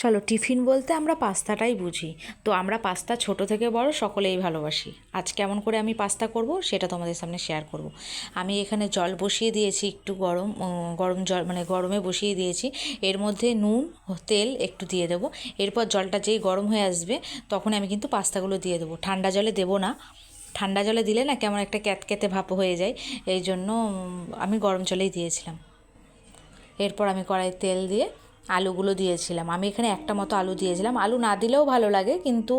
চলো টিফিন বলতে আমরা পাস্তাটাই বুঝি। তো আমরা পাস্তা ছোট থেকে বড় সকলেই ভালোবাসি। আজ কেমন করে আমি পাস্তা করব সেটা তোমাদের সামনে শেয়ার করব। আমি এখানে জল বসিয়ে দিয়েছি, একটু গরম গরম জল মানে গরমে বসিয়ে দিয়েছি। এর মধ্যে নুন, তেল একটু দিয়ে দেবো। এরপর জলটা যেই গরম হয়ে আসবে, তখন আমি কিন্তু পাস্তাগুলো দিয়ে দেবো। ঠান্ডা জলে দেবো না। ঠান্ডা জলে দিলে না কেমন একটা ক্যাতক্যাতে ভাপ হয়ে যায়। এই জন্য আমি গরম জলেই দিয়েছিলাম। এরপর আমি কড়াই তেল দিয়ে আলুগুলো দিয়েছিলাম। আমি এখানে একটা মতো আলু দিয়েছিলাম। আলু না দিলেও ভালো লাগে, কিন্তু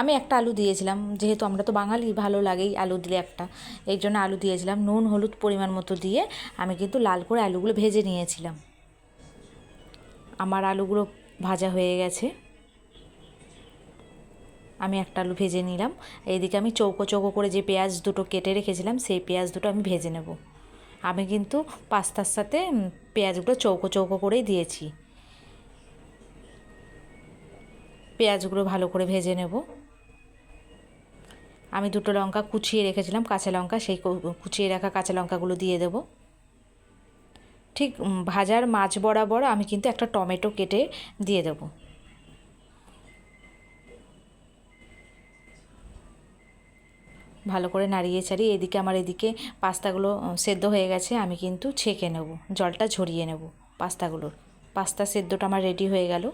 আমি একটা আলু দিয়েছিলাম। যেহেতু আমরা তো বাঙালি, ভালো লাগেই আলু দিলে একটা। এই জন্য আলু দিয়েছিলাম, নুন, হলুদ পরিমাণ মতো দিয়ে আমি কিন্তু লাল করে আলুগুলো ভেজে নিয়েছিলাম। আমার আলুগুলো ভাজা হয়ে গেছে। আমি একটা আলু ভেজে নিলাম। এইদিকে আমি চৌকো চৌকো করে যে পেঁয়াজ দুটো কেটে রেখেছিলাম, সেই পেঁয়াজ দুটো আমি ভেজে নেব। আমি কিন্তু পাস্তার সাথে পেঁয়াজগুলো চৌকো চৌকো করেই দিয়েছি। পেঁয়াজগুলো ভালো করে ভেজে নেব। আমি দুটো লঙ্কা কুচিয়ে রেখেছিলাম, কাঁচা লঙ্কা, সেই কুচিয়ে রাখা কাঁচা লঙ্কাগুলো দিয়ে দেব। ঠিক ভাজার মাছ বরাবর আমি কিন্তু একটা টমেটো কেটে দিয়ে দেবো। ভালো করে নাড়িয়ে চাড়িয়ে এদিকে আমার এদিকে পাস্তাগুলো সেদ্ধ হয়ে গেছে, আমি কিন্তু ছেঁকে নেব, জলটা ঝরিয়ে নেব পাস্তাগুলোর। পাস্তা সেদ্ধটা আমার রেডি হয়ে গেল।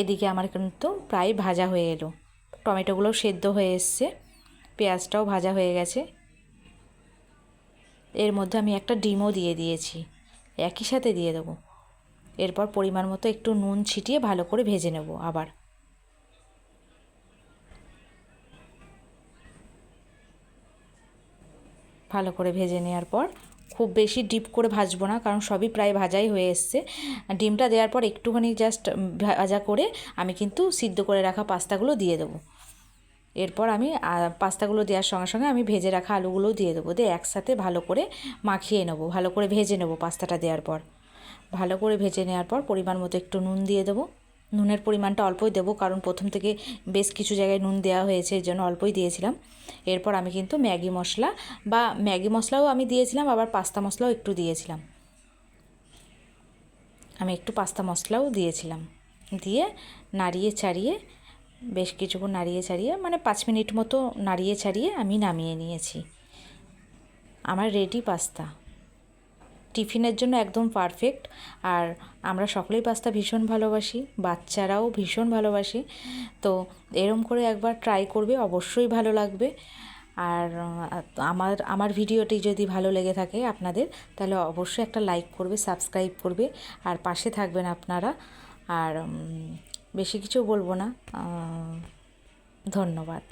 এদিকে আমার কিন্তু প্রায় ভাজা হয়ে এলো। টমেটোগুলো সেদ্ধ হয়ে এসছে, পেঁয়াজটাও ভাজা হয়ে গেছে। এর মধ্যে আমি একটা ডিমও দিয়ে দিয়েছি, একই সাথে দিয়ে দেবো। এরপর পরিমাণ মতো একটু নুন ছিটিয়ে ভালো করে ভেজে নেব আবার। ভালো করে ভেজে নেওয়ার পর খুব বেশি ডিপ করে ভাজবো না, কারণ সবই প্রায় ভাজাই হয়ে এসছে। ডিমটা দেওয়ার পর একটুখানি জাস্ট ভাজা করে আমি কিন্তু সিদ্ধ করে রাখা পাস্তাগুলো দিয়ে দেবো। এরপর আমি পাস্তাগুলো দেওয়ার সঙ্গে সঙ্গে আমি ভেজে রাখা আলুগুলোও দিয়ে দেবো। দিয়ে একসাথে ভালো করে মাখিয়ে নেব, ভালো করে ভেজে নেব পাস্তাটা দেওয়ার পর। ভালো করে ভেজে নেওয়ার পর পরিমাণ মতো একটু নুন দিয়ে দেবো। নুনের পরিমাণটা অল্পই দেবো, কারণ প্রথম থেকে বেশ কিছু জায়গায় নুন দেওয়া হয়েছে, এর জন্য অল্পই দিয়েছিলাম। এরপর আমি কিন্তু ম্যাগি মশলা বা ম্যাগি মশলাও আমি দিয়েছিলাম, আবার পাস্তা মশলাও একটু দিয়েছিলাম। আমি একটু পাস্তা মশলাও দিয়েছিলাম। দিয়ে নাড়িয়ে ছাড়িয়ে বেশ কিছুক্ষণ নাড়িয়ে ছাড়িয়ে মানে পাঁচ মিনিট মতো নাড়িয়ে ছাড়িয়ে আমি নামিয়ে নিয়েছি। আমার রেডি পাস্তা। টিফিনের জন্য একদম পারফেক্ট আর আমরা সকলেই পাস্তা ভীষণ ভালোবাসি, বাচ্চারাও ভীষণ ভালোবাসে। তো এরম করে একবার ট্রাই করবে, অবশ্যই ভালো লাগবে। আর আমার আমার ভিডিওটি যদি ভালো লেগে থাকে আপনাদের, তাহলে অবশ্যই একটা লাইক করবে সাবস্ক্রাইব করবে। আর পাশে থাকবেন আপনারা। আর বেশি কিছু বলব না। ধন্যবাদ।